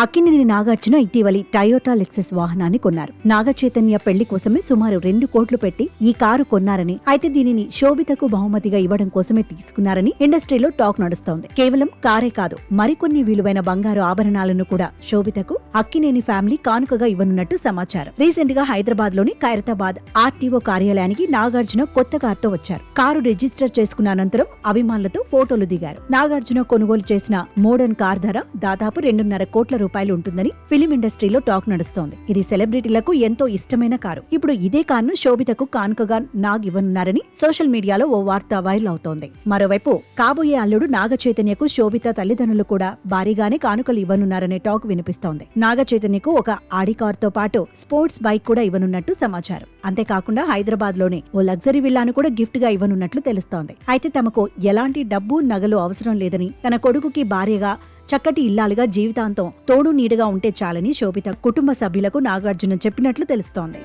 అక్కినేని నాగార్జున ఇటీవలి టయోటా లెక్సెస్ వాహనాన్ని కొన్నారు. నాగచైతన్య పెళ్ళి కోసమే సుమారు రెండు కోట్లు పెట్టి ఈ కారు కొన్నారని అయితే దీనిని శోభితకు బహుమతిగా ఇవ్వడం కోసమే తీసుకున్నారని ఇండస్ట్రీలో టాక్ నడుస్తోంది. కేవలం కారే కాదు మరికొన్ని విలువైన బంగారు ఆభరణాలను కూడా శోభితకు అక్కినేని ఫ్యామిలీ కానుకగా ఇవ్వనున్నట్టు సమాచారం. రీసెంట్గా హైదరాబాద్లోని ఖైరతాబాద్ ఆర్టీఓ కార్యాలయానికి నాగార్జున కొత్త కారుతో వచ్చారు. కారు రిజిస్టర్ చేసుకున్న అనంతరం అభిమానులతో ఫోటోలు దిగారు. నాగార్జున కొనుగోలు చేసిన మోడర్న్ కార్ ధర దాదాపు రెండున్నర కోట్ల రూపాయలు ఉంటుందని ఫిలిం ఇండస్ట్రీలో టాక్ నడుస్తోంది. ఇది సెలబ్రిటీలకు ఎంతో ఇష్టమైన కారు. ఇప్పుడు ఇదే కారును శోభితకు కానుకగా నాగ్ ఇవ్వనున్నారని సోషల్ మీడియాలో ఓ వార్త వైరల్ అవుతోంది. మరోవైపు కాబోయే అల్లుడు నాగ చైతన్యకు శోభిత తల్లిదండ్రులు కూడా భారీగానే కానుకలు ఇవ్వనున్నారనే టాక్ వినిపిస్తోంది. నాగ చైతన్యకు ఒక ఆడి కారుతో పాటు స్పోర్ట్స్ బైక్ కూడా ఇవ్వనున్నట్టు సమాచారం. అంతేకాకుండా హైదరాబాద్లోనే ఓ లగ్జరీ విల్లాను కూడా గిఫ్ట్గా ఇవ్వనున్నట్లు తెలుస్తోంది. అయితే తమకు ఎలాంటి డబ్బు నగలు అవసరం లేదని తన కొడుకుకి భార్యగా చక్కటి ఇల్లాలుగా జీవితాంతం తోడు నీడగా ఉంటే చాలని శోభిత కుటుంబ సభ్యులకు నాగార్జున చెప్పినట్లు తెలుస్తోంది.